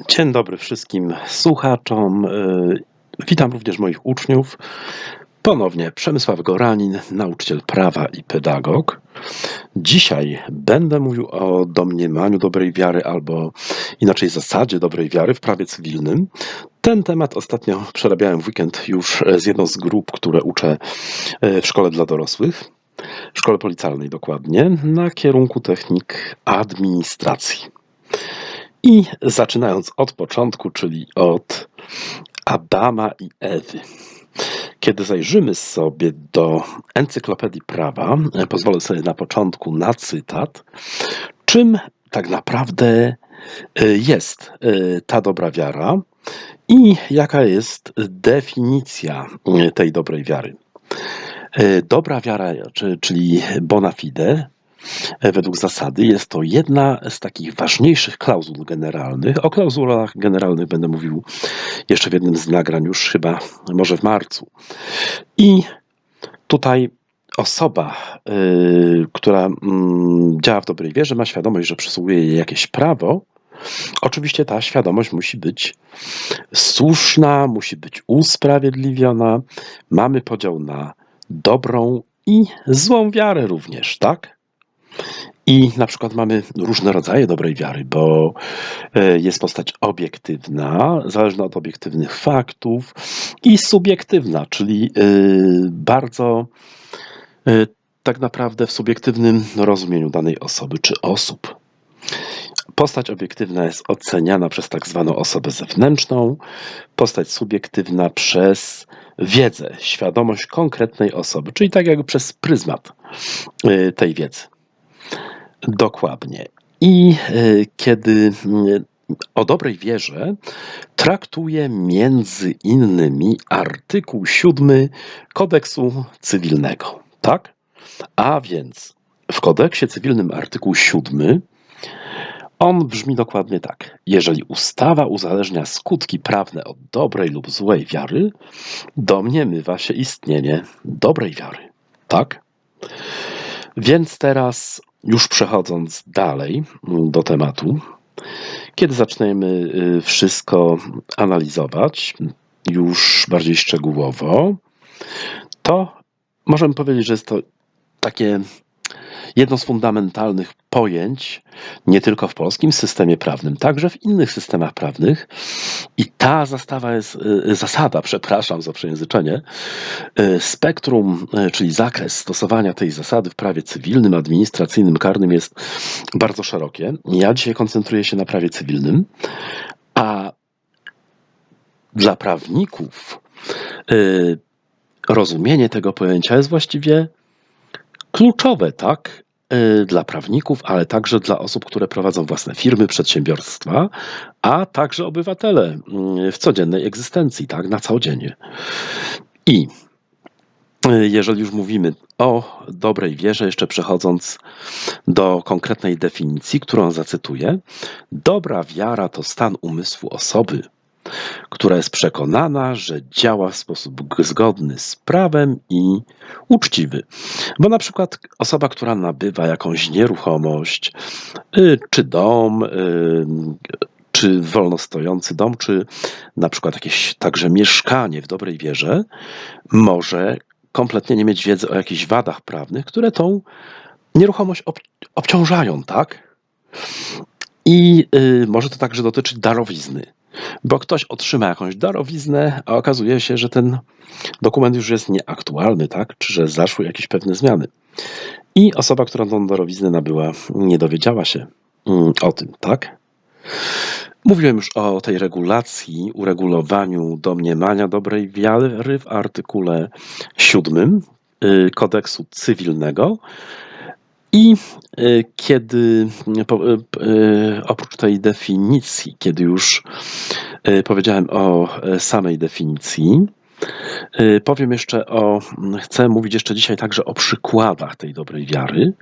Dzień dobry wszystkim słuchaczom. Y, Witam również moich uczniów. Ponownie Przemysław Goranin, nauczyciel prawa i pedagog. Dzisiaj będę mówił o domniemaniu dobrej wiary, albo inaczej zasadzie dobrej wiary w prawie cywilnym. Ten temat ostatnio przerabiałem w weekend już z jedną z grup, które uczę y, w szkole dla dorosłych, szkole policjalnej dokładnie, na kierunku technik administracji. I zaczynając od początku, czyli od Adama i Ewy. Kiedy zajrzymy sobie do Encyklopedii Prawa, pozwolę sobie na początku na cytat, czym tak naprawdę y, jest y, ta dobra wiara i jaka jest definicja y, tej dobrej wiary. Dobra wiara, czyli bona fide, według zasady jest to jedna z takich ważniejszych klauzul generalnych. O klauzulach generalnych będę mówił jeszcze w jednym z nagrań, już chyba może w marcu. I tutaj osoba, yy, która yy, działa w dobrej wierze, ma świadomość, że przysługuje jej jakieś prawo. Oczywiście ta świadomość musi być słuszna, musi być usprawiedliwiona. Mamy podział na dobrą i złą wiarę również, tak? I na przykład mamy różne rodzaje dobrej wiary, bo e, jest postać obiektywna, zależna od obiektywnych faktów, i subiektywna, czyli e, bardzo e, tak naprawdę w subiektywnym rozumieniu danej osoby czy osób. Postać obiektywna jest oceniana przez tak zwaną osobę zewnętrzną, postać subiektywna przez wiedzę, świadomość konkretnej osoby, czyli tak jakby przez pryzmat tej wiedzy. Dokładnie. I e, kiedy mm, o dobrej wierze traktuje między innymi artykuł 7 kodeksu cywilnego. Tak? A więc w kodeksie cywilnym artykuł 7 on brzmi dokładnie tak. Jeżeli ustawa uzależnia skutki prawne od dobrej lub złej wiary, domniemywa się istnienie dobrej wiary. Tak? Więc teraz już przechodząc dalej do tematu, kiedy zaczniemy y, wszystko analizować już bardziej szczegółowo, to możemy powiedzieć, że jest to takie jedno z fundamentalnych pojęć, nie tylko w polskim systemie prawnym, także w innych systemach prawnych. I ta zastawa jest, y, zasada, przepraszam za przejęzyczenie, y, spektrum, y, czyli zakres stosowania tej zasady w prawie cywilnym, administracyjnym, karnym jest bardzo szerokie. Ja dzisiaj koncentruję się na prawie cywilnym, a dla prawników rozumienie tego pojęcia jest właściwie kluczowe, tak? Y, dla prawników, ale także dla osób, które prowadzą własne firmy, przedsiębiorstwa, a także obywatele y, w codziennej egzystencji, tak, na co dzień. I y, jeżeli już mówimy o dobrej wierze, jeszcze przechodząc do konkretnej definicji, którą zacytuję, dobra wiara to stan umysłu osoby, która jest przekonana, że działa w sposób zgodny z prawem i uczciwy. Bo na przykład osoba, która nabywa jakąś nieruchomość, y, czy dom, y, czy wolno stojący dom, czy na przykład jakieś także mieszkanie w dobrej wierze, może kompletnie nie mieć wiedzy o jakichś wadach prawnych, które tą nieruchomość ob obciążają, tak? I y, może to także dotyczyć darowizny bo ktoś otrzyma jakąś darowiznę, a okazuje się, że ten dokument już jest nieaktualny, tak? Czy że zaszły jakieś pewne zmiany. I osoba, która tą darowiznę nabyła, nie dowiedziała się mm, o tym, tak? Mówiłem już o tej regulacji, uregulowaniu domniemania dobrej wiary w artykule 7 y, kodeksu cywilnego. I y, kiedy y, y, oprócz tej definicji, kiedy już powiedziałem o samej definicji, powiem jeszcze o, chcę mówić jeszcze dzisiaj także o przykładach tej dobrej wiary,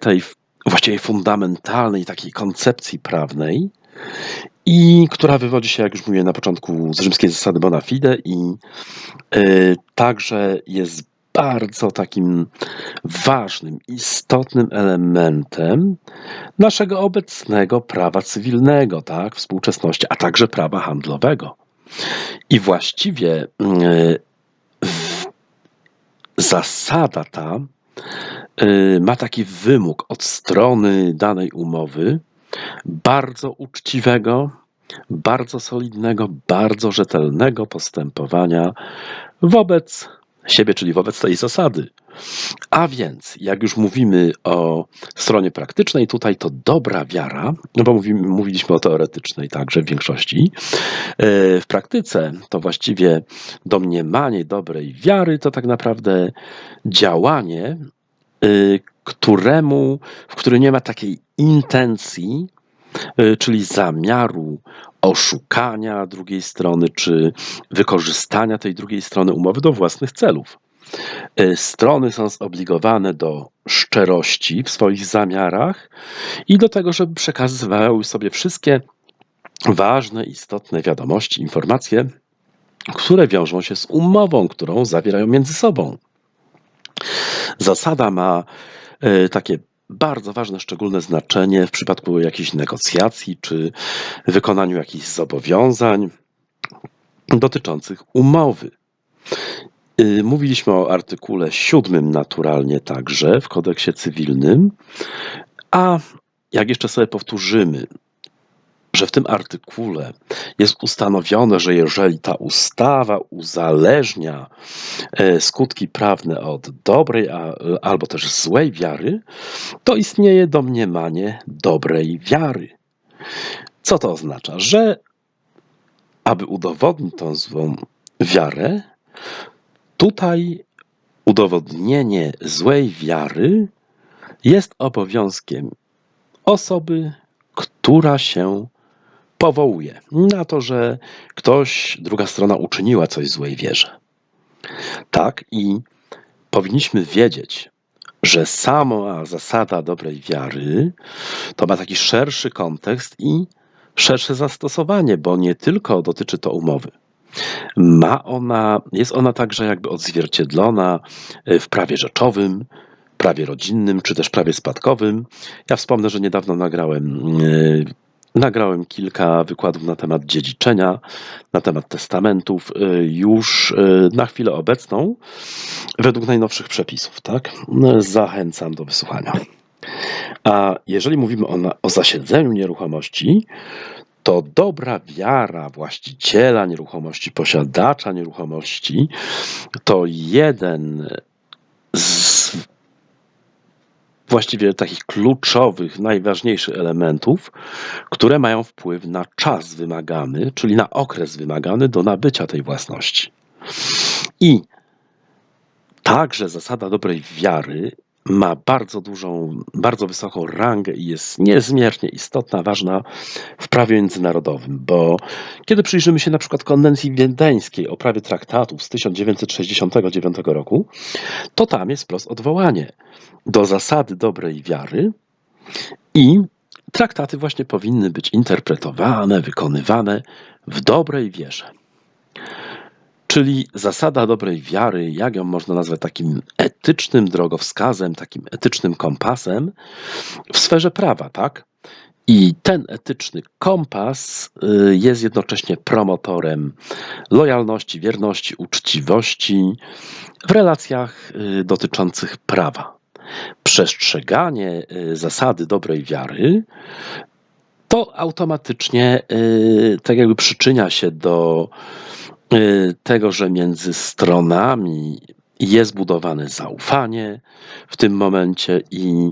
tej właściwie fundamentalnej takiej koncepcji prawnej, i która wywodzi się, jak już mówiłem na początku, z rzymskiej zasady bona fide i także jest bardzo takim ważnym, istotnym elementem naszego obecnego prawa cywilnego, tak, współczesności, a także prawa handlowego. I właściwie yy, zasada ta yy, ma taki wymóg od strony danej umowy bardzo uczciwego, bardzo solidnego, bardzo rzetelnego postępowania wobec siebie, czyli wobec tej zasady. A więc, jak już mówimy o stronie praktycznej, tutaj to dobra wiara, no bo mówimy, mówiliśmy o teoretycznej także w większości. E, W praktyce to właściwie domniemanie dobrej wiary to tak naprawdę działanie, y, któremu, w którym nie ma takiej intencji, y, czyli zamiaru oszukania drugiej strony, czy wykorzystania tej drugiej strony umowy do własnych celów. Y, Strony są zobligowane do szczerości w swoich zamiarach i do tego, żeby przekazywały sobie wszystkie ważne, istotne wiadomości, informacje, które wiążą się z umową, którą zawierają między sobą. Zasada ma e, takie bardzo ważne, szczególne znaczenie w przypadku jakichś negocjacji czy wykonaniu jakichś zobowiązań dotyczących umowy. Y, Mówiliśmy o artykule siódmym naturalnie także w kodeksie cywilnym, a jak jeszcze sobie powtórzymy, że w tym artykule jest ustanowione, że jeżeli ta ustawa uzależnia e, skutki prawne od dobrej a, albo też złej wiary, to istnieje domniemanie dobrej wiary. Co to oznacza? Że aby udowodnić tą złą wiarę, tutaj udowodnienie złej wiary jest obowiązkiem osoby, która się powołuje na to, że ktoś, druga strona uczyniła coś złej wierze. Tak, i powinniśmy wiedzieć, że sama zasada dobrej wiary to ma taki szerszy kontekst i szersze zastosowanie, bo nie tylko dotyczy to umowy. Ma ona, jest ona także jakby odzwierciedlona w prawie rzeczowym, prawie rodzinnym, czy też prawie spadkowym. Ja wspomnę, że niedawno nagrałem, e, nagrałem kilka wykładów na temat dziedziczenia, na temat testamentów, e, już e, na chwilę obecną, według najnowszych przepisów, tak? No, Zachęcam do wysłuchania. A jeżeli mówimy o, o zasiedzeniu nieruchomości, to dobra wiara właściciela nieruchomości, posiadacza nieruchomości, to jeden z właściwie takich kluczowych, najważniejszych elementów, które mają wpływ na czas wymagany, czyli na okres wymagany do nabycia tej własności. I także zasada dobrej wiary ma bardzo dużą, bardzo wysoką rangę i jest niezmiernie istotna, ważna w prawie międzynarodowym, bo kiedy przyjrzymy się na przykład konwencji wiedeńskiej o prawie traktatów z 1969 roku, to tam jest wprost odwołanie do zasady dobrej wiary i traktaty właśnie powinny być interpretowane, wykonywane w dobrej wierze. Czyli zasada dobrej wiary, jak ją można nazwać takim etycznym drogowskazem, takim etycznym kompasem w sferze prawa, tak? I ten etyczny kompas y, jest jednocześnie promotorem lojalności, wierności, uczciwości w relacjach y, dotyczących prawa. Przestrzeganie y, zasady dobrej wiary to automatycznie tak jakby przyczynia się do tego, że między stronami jest budowane zaufanie w tym momencie i,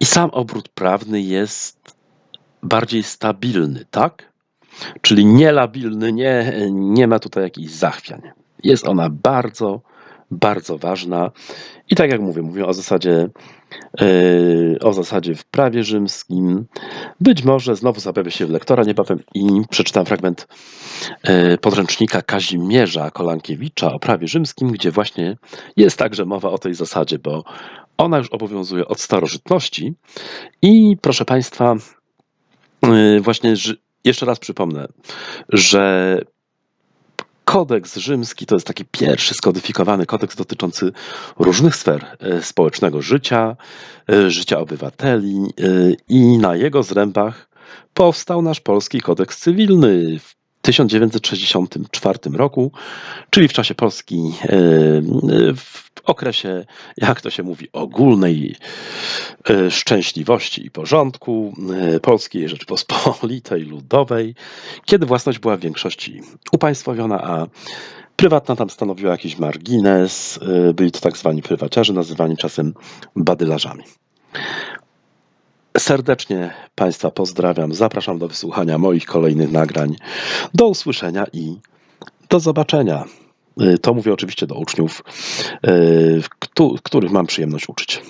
i sam obrót prawny jest bardziej stabilny, tak? Czyli nielabilny, nie, nie ma tutaj jakichś zachwiań. Jest ona bardzo, bardzo ważna. I tak jak mówię, mówię o zasadzie, yy, o zasadzie w prawie rzymskim. Być może znowu zapewia się w lektora niebawem i przeczytam fragment yy, podręcznika Kazimierza Kolankiewicza o prawie rzymskim, gdzie właśnie jest także mowa o tej zasadzie, bo ona już obowiązuje od starożytności. I proszę Państwa, yy, właśnie jeszcze raz przypomnę, że Kodeks rzymski to jest taki pierwszy skodyfikowany kodeks dotyczący różnych sfer e, społecznego życia, e, życia obywateli e, i na jego zrębach powstał nasz polski kodeks cywilny 1964 roku, czyli w czasie Polski, e, w okresie, jak to się mówi, ogólnej e, szczęśliwości i porządku e, Polskiej Rzeczypospolitej Ludowej, kiedy własność była w większości upaństwowiona, a prywatna tam stanowiła jakiś margines. E, Byli to tak zwani prywaciarze, nazywani czasem badylarzami. Serdecznie Państwa pozdrawiam. Zapraszam do wysłuchania moich kolejnych nagrań. Do usłyszenia i do zobaczenia. Y, To mówię oczywiście do uczniów, y, któ- których mam przyjemność uczyć.